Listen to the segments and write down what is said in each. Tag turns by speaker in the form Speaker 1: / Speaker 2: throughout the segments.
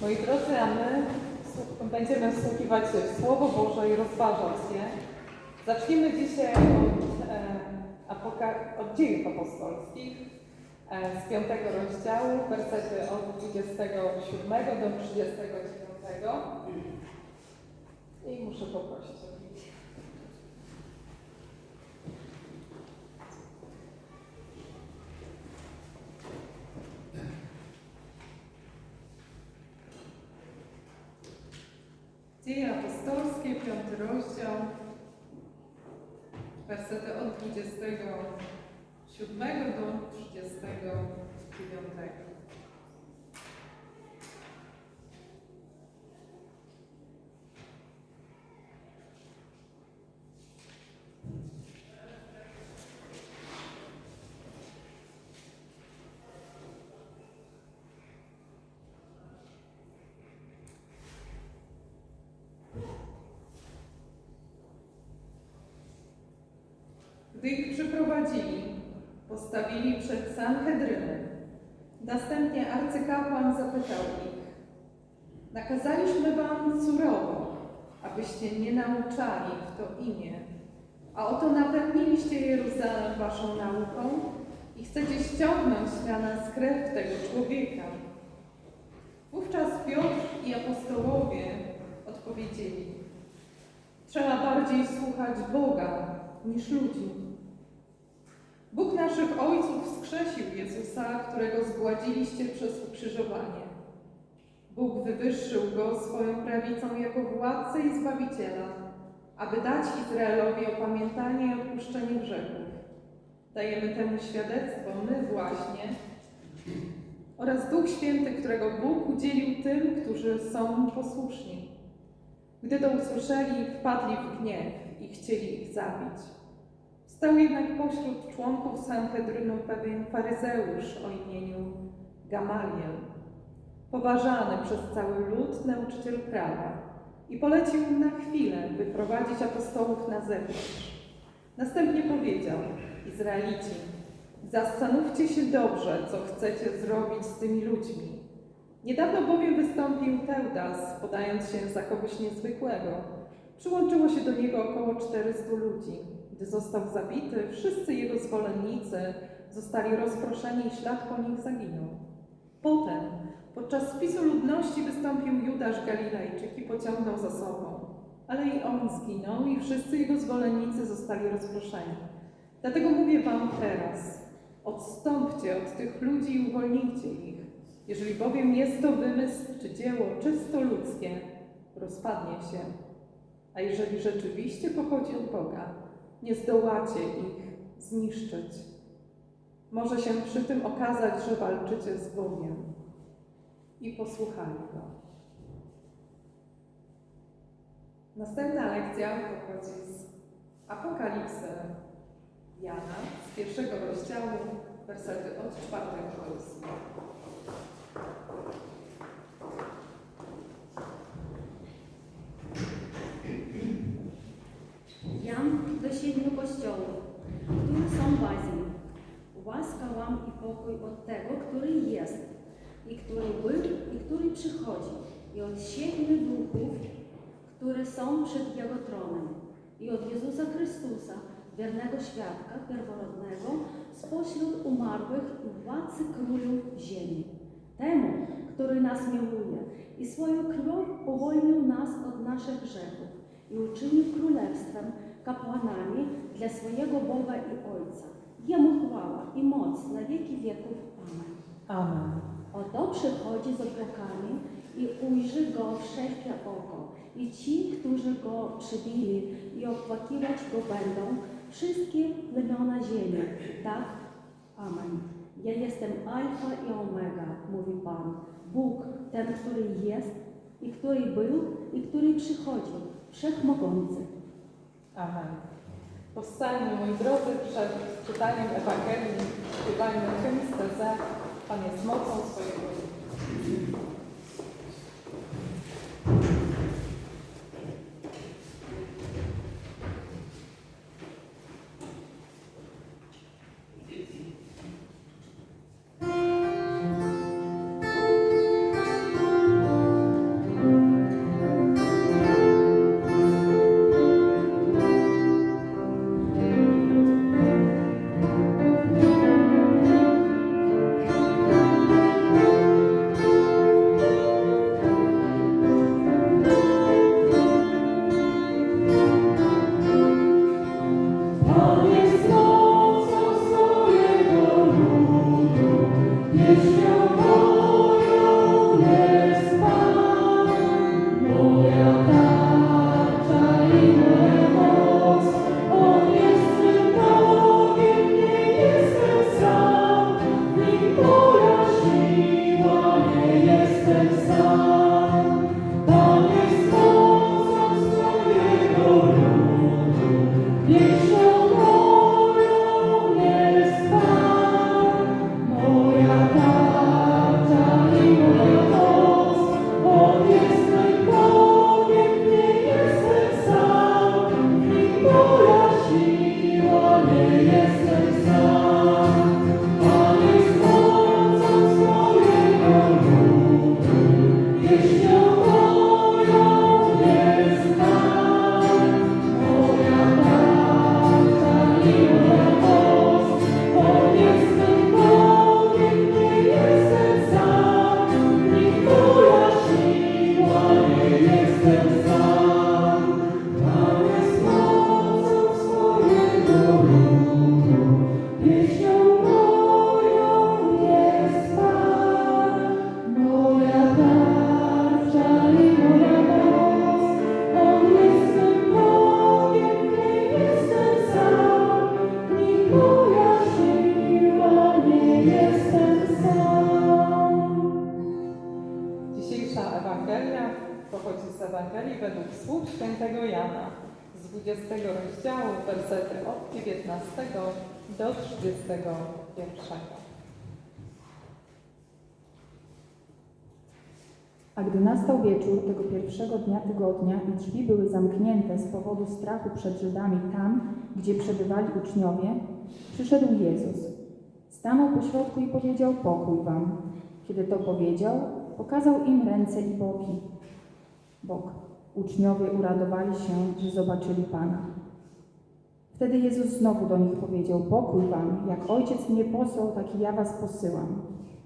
Speaker 1: Moi drodzy, a my będziemy wsłuchiwać się w Słowo Boże i rozważać je. Zaczniemy dzisiaj od, e, od dziejów apostolskich e, z piątego rozdziału, wersety od 27 do 39. I muszę poprosić Dzieje apostolskie, piąty rozdział, wersety od 27 do 39. Gdy ich przyprowadzili, postawili przed Sanhedrynem. Następnie arcykapłan zapytał ich, nakazaliśmy wam surowo, abyście nie nauczali w to imię, a oto napełniliście Jeruzalem waszą nauką i chcecie ściągnąć na nas krew tego człowieka. Wówczas Piotr i apostołowie odpowiedzieli, trzeba bardziej słuchać Boga niż ludzi. Bóg naszych ojców wskrzesił Jezusa, którego zgładziliście przez ukrzyżowanie. Bóg wywyższył go swoją prawicą jako władcę i zbawiciela, aby dać Izraelowi opamiętanie i odpuszczenie grzechów. Dajemy temu świadectwo my właśnie oraz Duch Święty, którego Bóg udzielił tym, którzy są mu posłuszni. Gdy to usłyszeli, wpadli w gniew i chcieli ich zabić. Stał jednak pośród członków Sanhedrynu pewien faryzeusz o imieniu Gamaliel, poważany przez cały lud nauczyciel prawa i polecił na chwilę wyprowadzić apostołów na zewnątrz. Następnie powiedział, Izraelici, zastanówcie się dobrze, co chcecie zrobić z tymi ludźmi. Niedawno bowiem wystąpił Teudas, podając się za kogoś niezwykłego. Przyłączyło się do niego około 400 ludzi. Gdy został zabity, wszyscy jego zwolennicy zostali rozproszeni i ślad po nich zaginął. Potem, podczas spisu ludności, wystąpił Judasz Galilejczyk i pociągnął za sobą. Ale i on zginął i wszyscy jego zwolennicy zostali rozproszeni. Dlatego mówię wam teraz, odstąpcie od tych ludzi i uwolnijcie ich. Jeżeli bowiem jest to wymysł czy dzieło czysto ludzkie, rozpadnie się. A jeżeli rzeczywiście pochodzi od Boga, nie zdołacie ich zniszczyć. Może się przy tym okazać, że walczycie z Bogiem. I posłuchali go. Następna lekcja pochodzi z Apokalipsy Jana, z pierwszego rozdziału, wersety od czwartego do ósmego.
Speaker 2: Jan do siedmiu kościołów, które są w Azji. Łaska wam i pokój od tego, który jest, i który był, i który przychodzi, i od siedmiu duchów, które są przed Jego tronem, i od Jezusa Chrystusa, wiernego świadka, pierworodnego, spośród umarłych i władcy królów ziemi. Temu, który nas miłuje i swoją krwią uwolnił nas od naszych grzechów i uczynił królestwem kapłanami dla swojego Boga i Ojca. Jemu chwała i moc na wieki wieków. Amen.
Speaker 1: Amen.
Speaker 2: Oto przychodzi z obłokami i ujrzy go wszelkie oko, i ci, którzy go przybili i opłakiwać go będą, wszystkie plemiona ziemi. Tak? Amen. Ja jestem Alfa i Omega, mówi Pan, Bóg, ten, który jest i który był i który przychodzi, Wszechmogący.
Speaker 1: Amen. Powstańmy, moi drodzy, przed czytaniem Ewangelii, śpiewajmy hymn stezę Pan jest mocą swojego Ewangelii według słów świętego Jana z 20 rozdziału, wersety od 19 do 31.
Speaker 3: A gdy nastał wieczór tego pierwszego dnia tygodnia i drzwi były zamknięte z powodu strachu przed Żydami tam, gdzie przebywali uczniowie, przyszedł Jezus. Stanął pośrodku i powiedział pokój wam. Kiedy to powiedział, pokazał im ręce i boki. Bok. Uczniowie uradowali się, że zobaczyli Pana. Wtedy Jezus znowu do nich powiedział, pokój wam, jak Ojciec mnie posłał, tak i ja was posyłam.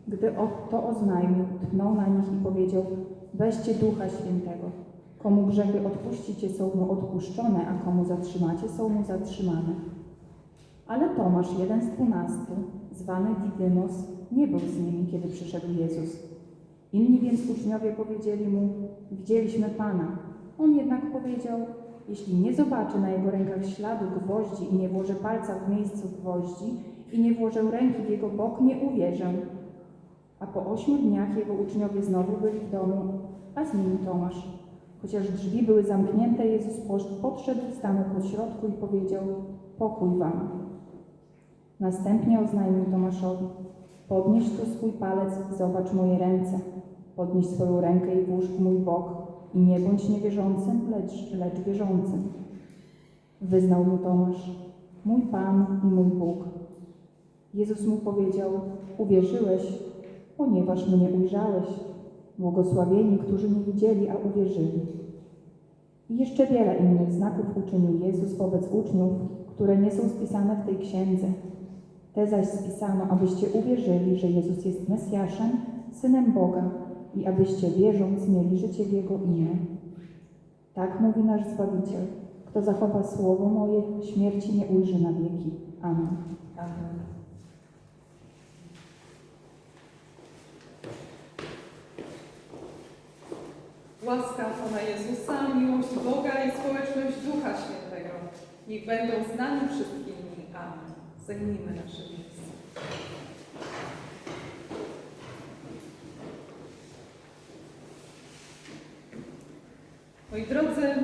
Speaker 3: Gdy to oznajmił, tchnął na nich i powiedział, weźcie Ducha Świętego. Komu grzechy odpuścicie, są mu odpuszczone, a komu zatrzymacie, są mu zatrzymane. Ale Tomasz, jeden z dwunastu, zwany Didymos, nie był z nimi, kiedy przyszedł Jezus. Inni więc uczniowie powiedzieli mu, widzieliśmy Pana. On jednak powiedział, jeśli nie zobaczę na jego rękach śladu gwoździ i nie włożę palca w miejscu gwoździ i nie włożę ręki w jego bok, nie uwierzę. A po ośmiu dniach jego uczniowie znowu byli w domu, a z nimi Tomasz. Chociaż drzwi były zamknięte, Jezus podszedł, stanął po środku i powiedział, pokój wam. Następnie oznajmił Tomaszowi, podnieś tu swój palec i zobacz moje ręce. Podnieś swoją rękę i włóż w mój bok i nie bądź niewierzącym, lecz, lecz wierzącym. Wyznał mu Tomasz, mój Pan i mój Bóg. Jezus mu powiedział, uwierzyłeś, ponieważ mnie ujrzałeś. Błogosławieni, którzy nie widzieli, a uwierzyli. I jeszcze wiele innych znaków uczynił Jezus wobec uczniów, które nie są spisane w tej księdze. Te zaś spisano, abyście uwierzyli, że Jezus jest Mesjaszem, Synem Boga i abyście wierząc mieli życie w Jego imię. Tak mówi nasz Zbawiciel. Kto zachowa słowo moje, śmierci nie ujrzy na wieki. Amen.
Speaker 1: Amen. Łaska Pana Jezusa, miłość Boga i społeczność Ducha Świętego niech będą z nami wszystkimi. Amen. Zajmijmy nasze miejsce. Moi drodzy,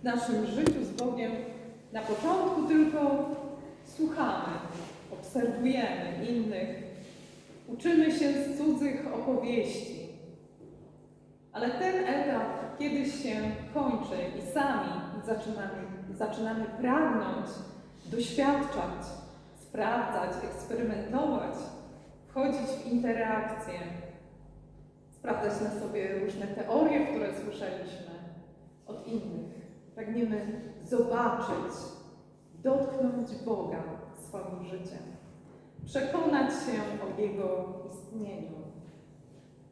Speaker 1: w naszym życiu z Bogiem na początku tylko słuchamy, obserwujemy innych, uczymy się z cudzych opowieści. Ale ten etap kiedyś się kończy i sami zaczynamy, zaczynamy pragnąć, doświadczać, sprawdzać, eksperymentować, wchodzić w interakcję, sprawdzać na sobie różne teorie, które słyszeliśmy od innych. Pragniemy zobaczyć, dotknąć Boga swoim życiem, przekonać się o Jego istnieniu.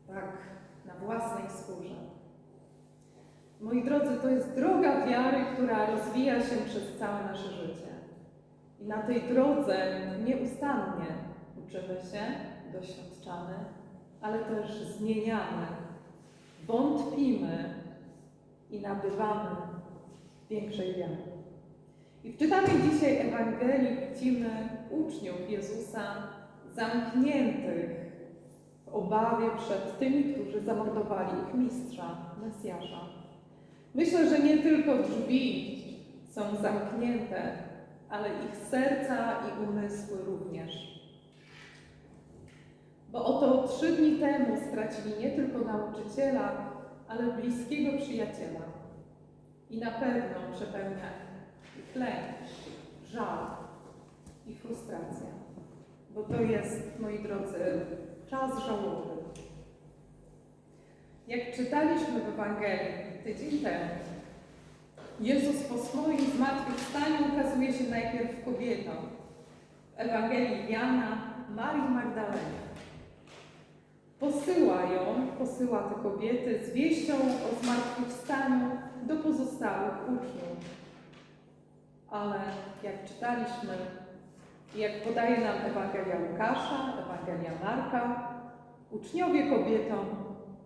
Speaker 1: Tak, na własnej skórze. Moi drodzy, to jest droga wiary, która rozwija się przez całe nasze życie. I na tej drodze nieustannie uczymy się, doświadczamy, ale też zmieniamy, wątpimy i nabywamy większej wiary. I w czytanej dzisiaj Ewangelii widzimy uczniów Jezusa zamkniętych w obawie przed tymi, którzy zamordowali ich mistrza, Mesjasza. Myślę, że nie tylko drzwi są zamknięte, ale ich serca i umysły również. Bo oto trzy dni temu stracili nie tylko nauczyciela, ale bliskiego przyjaciela. I na pewno przepełnia ich lęk, żal i frustracja. Bo to jest, moi drodzy, czas żałoby. Jak czytaliśmy w Ewangelii tydzień temu, Jezus po swoim zmartwychwstaniu ukazuje się najpierw kobietom. W Ewangelii Jana Marii Magdalenie. Posyła ją, posyła te kobiety z wieścią o zmartwychwstaniu do pozostałych uczniów. Ale jak czytaliśmy, jak podaje nam Ewangelia Łukasza, Ewangelia Marka, uczniowie kobietom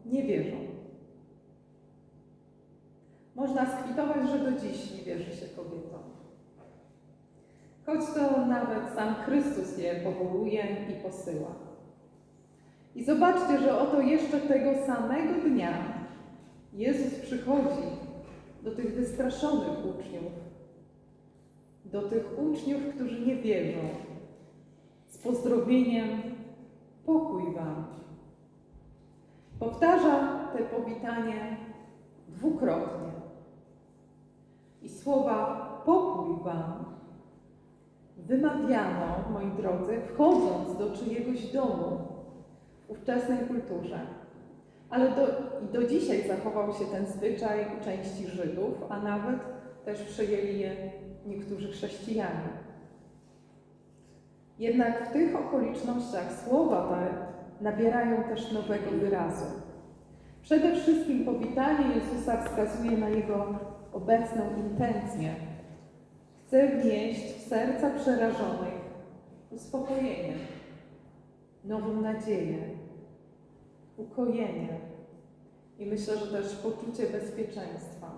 Speaker 1: nie wierzą. Można skwitować, że do dziś nie wierzy się kobietom. Choć to nawet sam Chrystus je powołuje i posyła. I zobaczcie, że oto jeszcze tego samego dnia Jezus przychodzi do tych wystraszonych uczniów, do tych uczniów, którzy nie wierzą, z pozdrowieniem pokój wam. Powtarza te powitanie dwukrotnie. I słowa pokój wam wymawiano, moi drodzy, wchodząc do czyjegoś domu w ówczesnej kulturze. Ale do, do dzisiaj zachował się ten zwyczaj u części Żydów, a nawet też przyjęli je niektórzy chrześcijanie. Jednak w tych okolicznościach słowa te nabierają też nowego wyrazu. Przede wszystkim powitanie Jezusa wskazuje na Jego obecną intencję. Chce wnieść w serca przerażonych uspokojenie, nową nadzieję, ukojenie i myślę, że też poczucie bezpieczeństwa.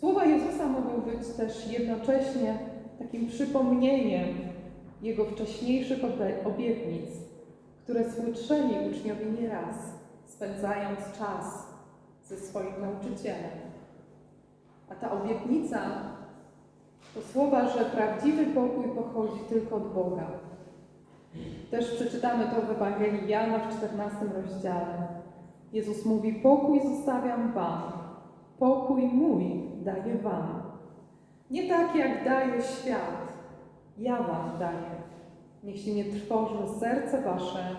Speaker 1: Słowa Jezusa mogą być też jednocześnie takim przypomnieniem Jego wcześniejszych obie- obietnic, które słyszeli uczniowie nieraz, spędzając czas ze swoim nauczycielem. A ta obietnica to słowa, że prawdziwy pokój pochodzi tylko od Boga. Też przeczytamy to w Ewangelii Jana w 14 rozdziale. Jezus mówi: Pokój zostawiam Wam, pokój mój daję Wam. Nie tak jak daje świat, ja Wam daję. Niech się nie trwoży serce Wasze,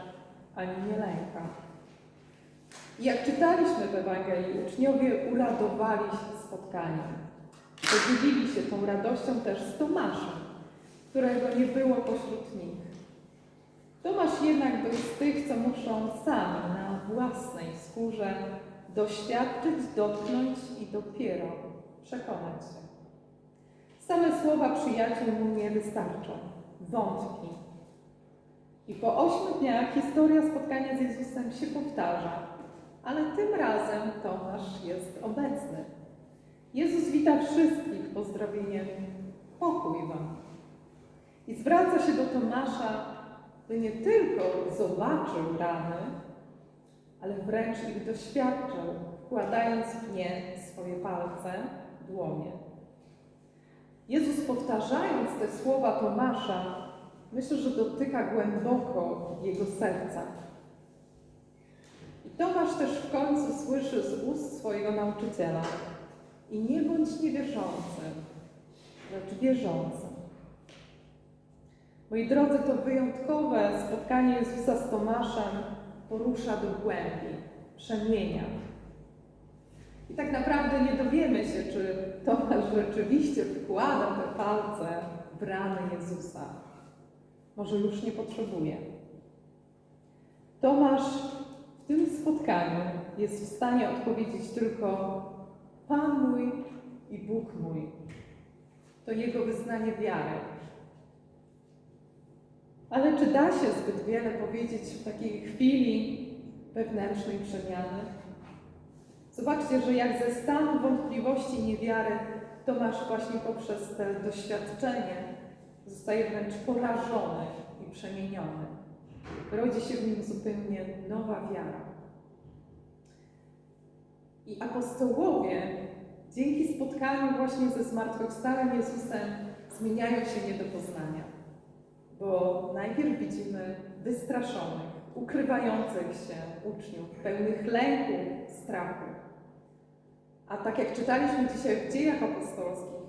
Speaker 1: ani nie lęka. I Jak czytaliśmy w Ewangelii, uczniowie uradowali się spotkaniem. Podzielili się tą radością też z Tomaszem, którego nie było pośród nich. Tomasz jednak był z tych, co muszą sami na własnej skórze doświadczyć, dotknąć i dopiero przekonać się. Same słowa przyjaciół mu nie wystarczą. Wątpi. I po ośmiu dniach historia spotkania z Jezusem się powtarza, ale tym razem Tomasz jest obecny. Jezus wita wszystkich pozdrowieniem pokój wam. I zwraca się do Tomasza, by nie tylko zobaczył rany, ale wręcz ich doświadczył, wkładając w nie swoje palce, dłonie. Jezus powtarzając te słowa Tomasza, myślę, że dotyka głęboko jego serca. I Tomasz też w końcu słyszy z ust swojego nauczyciela i nie bądź niewierzącym, lecz wierzącym. Moi drodzy, to wyjątkowe spotkanie Jezusa z Tomaszem porusza do głębi, przemienia. I tak naprawdę nie dowiemy się, czy Tomasz rzeczywiście wkłada te palce w rany Jezusa. Może już nie potrzebuje. Tomasz w tym spotkaniu jest w stanie odpowiedzieć tylko Pan mój i Bóg mój. To jego wyznanie wiary. Ale czy da się zbyt wiele powiedzieć w takiej chwili wewnętrznej przemiany? Zobaczcie, że jak ze stanu wątpliwości i niewiary Tomasz właśnie poprzez te doświadczenie zostaje wręcz porażony i przemieniony. Rodzi się w nim zupełnie nowa wiara. I apostołowie dzięki spotkaniu właśnie ze zmartwychwstałym Jezusem zmieniają się nie do poznania. Bo najpierw widzimy wystraszonych, ukrywających się uczniów, pełnych lęku, strachu. A tak jak czytaliśmy dzisiaj w dziejach apostolskich,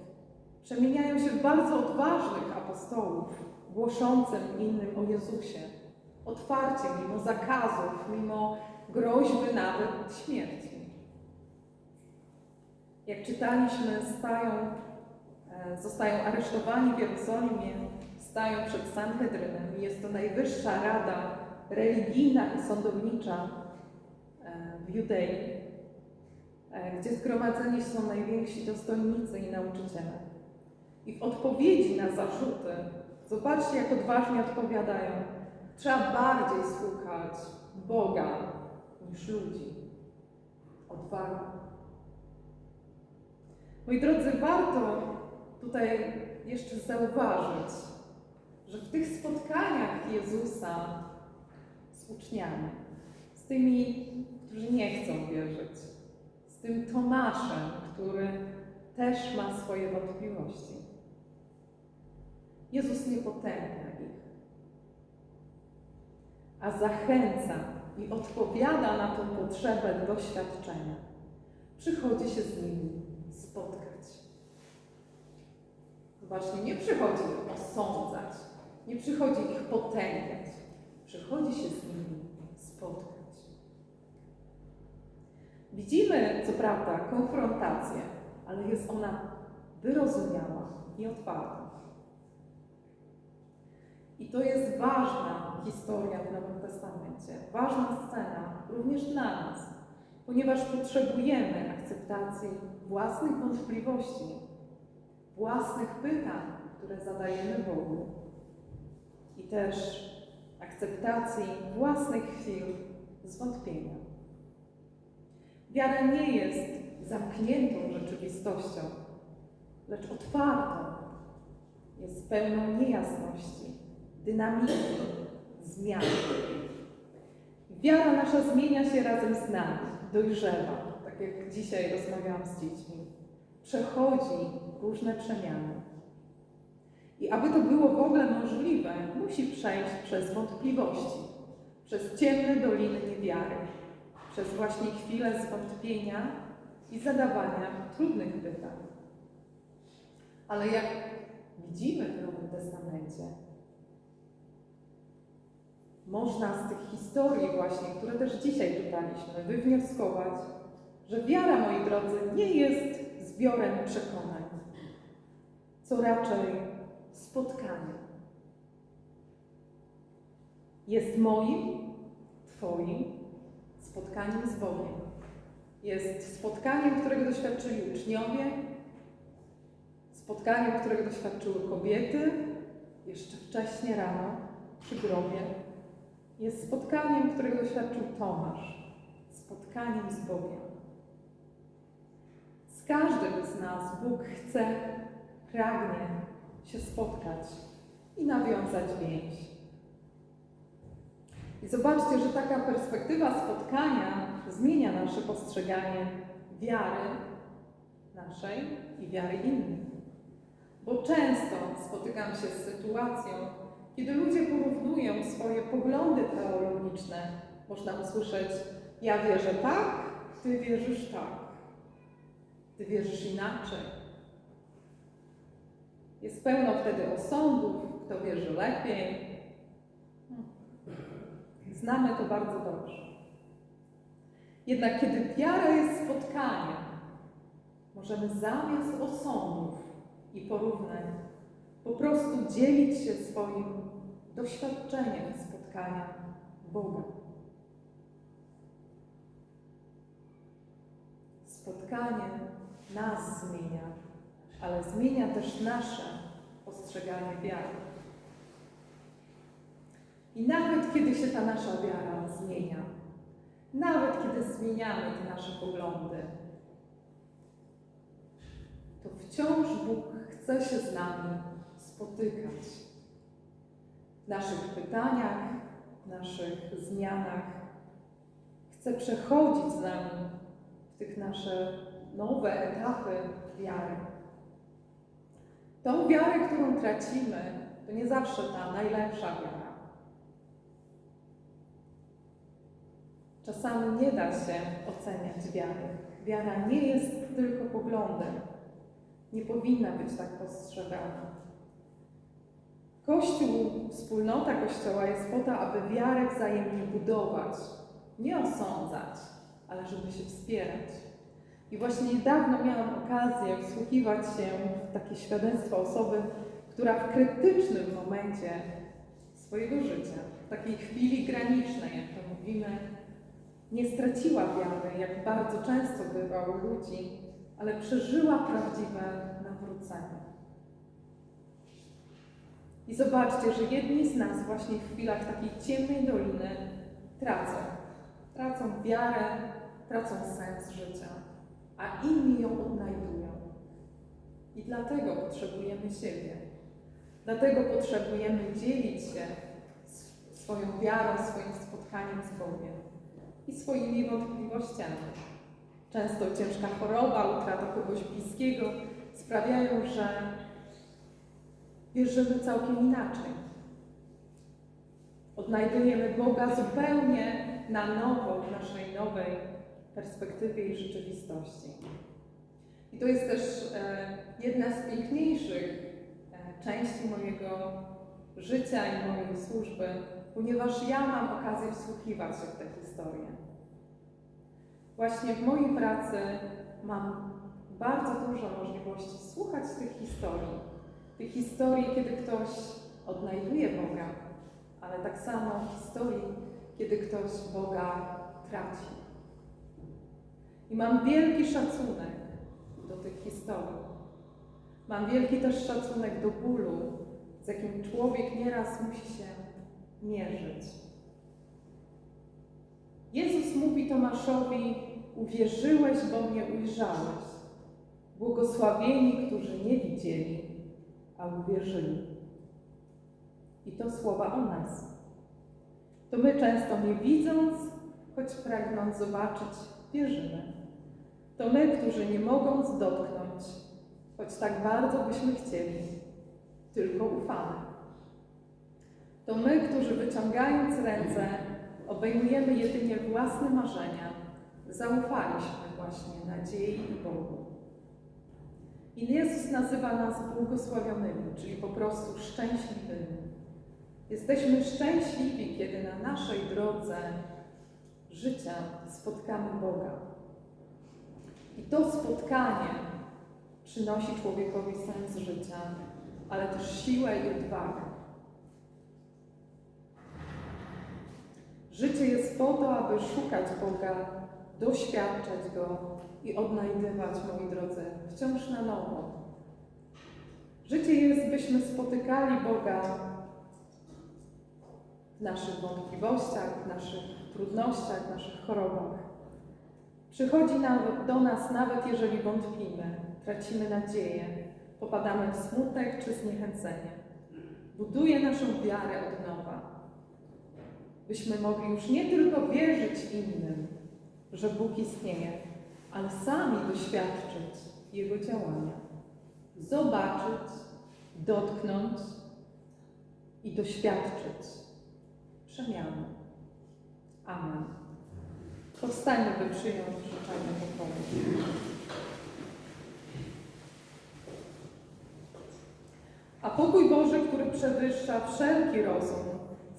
Speaker 1: przemieniają się w bardzo odważnych apostołów, głoszącym innym o Jezusie. Otwarcie, mimo zakazów, mimo groźby nawet śmierci. Jak czytaliśmy, stają, e, zostają aresztowani w Jerozolimie, stają przed Sanhedrynem jest to najwyższa rada religijna i sądownicza e, w Judei, e, gdzie zgromadzeni są najwięksi dostojnicy i nauczyciele. I w odpowiedzi na zarzuty, zobaczcie, jak odważnie odpowiadają. Trzeba bardziej słuchać Boga niż ludzi. Odwaga. Moi drodzy, warto tutaj jeszcze zauważyć, że w tych spotkaniach Jezusa z uczniami, z tymi, którzy nie chcą wierzyć, z tym Tomaszem, który też ma swoje wątpliwości. Jezus nie potępia ich, a zachęca i odpowiada na tą potrzebę doświadczenia. Przychodzi się z nimi spotkać. Właśnie nie przychodzi ich osądzać, nie przychodzi ich potępiać, przychodzi się z nimi spotkać. Widzimy, co prawda, konfrontację, ale jest ona wyrozumiała i otwarta. I to jest ważna historia w Nowym Testamencie, ważna scena również dla nas, ponieważ potrzebujemy akceptacji własnych wątpliwości, własnych pytań, które zadajemy Bogu i też akceptacji własnych chwil zwątpienia. Wiara nie jest zamkniętą rzeczywistością, lecz otwartą. Jest pełną niejasności, dynamiki, zmian. Wiara nasza zmienia się razem z nami, dojrzewa, jak dzisiaj rozmawiałam z dziećmi. Przechodzi różne przemiany. I aby to było w ogóle możliwe, musi przejść przez wątpliwości, przez ciemne doliny niewiary, przez właśnie chwile zwątpienia i zadawania trudnych pytań. Ale jak widzimy w Nowym Testamencie, można z tych historii właśnie, które też dzisiaj czytaliśmy, wywnioskować, że wiara, moi drodzy, nie jest zbiorem przekonań, co raczej spotkaniem. Jest moim, Twoim spotkaniem z Bogiem. Jest spotkaniem, którego doświadczyli uczniowie, spotkaniem, którego doświadczyły kobiety jeszcze wcześnie rano przy grobie. Jest spotkaniem, którego doświadczył Tomasz. Spotkaniem z Bogiem. Z każdym z nas Bóg chce, pragnie się spotkać i nawiązać więź. I zobaczcie, że taka perspektywa spotkania zmienia nasze postrzeganie wiary naszej i wiary innych. Bo często spotykam się z sytuacją, kiedy ludzie porównują swoje poglądy teologiczne. Można usłyszeć: Ja wierzę tak, ty wierzysz tak. Ty wierzysz inaczej. Jest pełno wtedy osądów, kto wierzy lepiej. Znamy to bardzo dobrze. Jednak kiedy wiara jest spotkaniem, możemy zamiast osądów i porównań po prostu dzielić się swoim doświadczeniem spotkania Boga. Spotkanie nas zmienia, ale zmienia też nasze postrzeganie wiary. I nawet kiedy się ta nasza wiara zmienia, nawet kiedy zmieniamy te nasze poglądy, to wciąż Bóg chce się z nami spotykać. W naszych pytaniach, w naszych zmianach. Chce przechodzić z nami w tych nasze nowe etapy wiary. Tą wiarę, którą tracimy, to nie zawsze ta najlepsza wiara. Czasami nie da się oceniać wiary. Wiara nie jest tylko poglądem. Nie powinna być tak postrzegana. Kościół, wspólnota Kościoła jest po to, aby wiarę wzajemnie budować, nie osądzać, ale żeby się wspierać. I właśnie niedawno miałam okazję wsłuchiwać się w takie świadectwo osoby, która w krytycznym momencie swojego życia, w takiej chwili granicznej, jak to mówimy, nie straciła wiary, jak bardzo często bywa u ludzi, ale przeżyła prawdziwe nawrócenie. I zobaczcie, że jedni z nas właśnie w chwilach takiej ciemnej doliny tracą. Tracą wiarę, tracą sens życia, a inni ją odnajdują. I dlatego potrzebujemy siebie. Dlatego potrzebujemy dzielić się swoją wiarą, swoim spotkaniem z Bogiem i swoimi wątpliwościami. Często ciężka choroba, utrata kogoś bliskiego sprawiają, że wierzymy całkiem inaczej. Odnajdujemy Boga zupełnie na nowo w naszej nowej perspektywie i rzeczywistości. I to jest też e, jedna z piękniejszych e, części mojego życia i mojej służby, ponieważ ja mam okazję wsłuchiwać się w te historie. Właśnie w mojej pracy mam bardzo dużo możliwości słuchać tych historii. Tych historii, kiedy ktoś odnajduje Boga, ale tak samo historii, kiedy ktoś Boga traci. I mam wielki szacunek do tych historii. Mam wielki też szacunek do bólu, z jakim człowiek nieraz musi się mierzyć. Jezus mówi Tomaszowi: Uwierzyłeś, bo mnie ujrzałeś. Błogosławieni, którzy nie widzieli, a uwierzyli. I to słowa o nas. To my często nie widząc, choć pragnąc zobaczyć, wierzymy. To my, którzy nie mogąc dotknąć, choć tak bardzo byśmy chcieli, tylko ufamy. To my, którzy wyciągając ręce, obejmujemy jedynie własne marzenia, zaufaliśmy właśnie nadziei i Bogu. I Jezus nazywa nas błogosławionymi, czyli po prostu szczęśliwymi. Jesteśmy szczęśliwi, kiedy na naszej drodze życia spotkamy Boga. I to spotkanie przynosi człowiekowi sens życia, ale też siłę i odwagę. Życie jest po to, aby szukać Boga, doświadczać Go i odnajdywać, moi drodzy, wciąż na nowo. Życie jest, byśmy spotykali Boga w naszych wątpliwościach, w naszych trudnościach, w naszych chorobach. Przychodzi do nas, nawet jeżeli wątpimy, tracimy nadzieję, popadamy w smutek czy zniechęcenie. Buduje naszą wiarę od nowa, byśmy mogli już nie tylko wierzyć innym, że Bóg istnieje, ale sami doświadczyć Jego działania, zobaczyć, dotknąć i doświadczyć przemiany. Amen. Powstańmy, by przyjąć życzenie pokoju. A pokój Boży, który przewyższa wszelki rozum,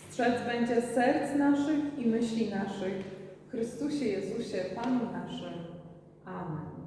Speaker 1: strzec będzie serc naszych i myśli naszych Chrystusie Jezusie, Panu naszym. Amen.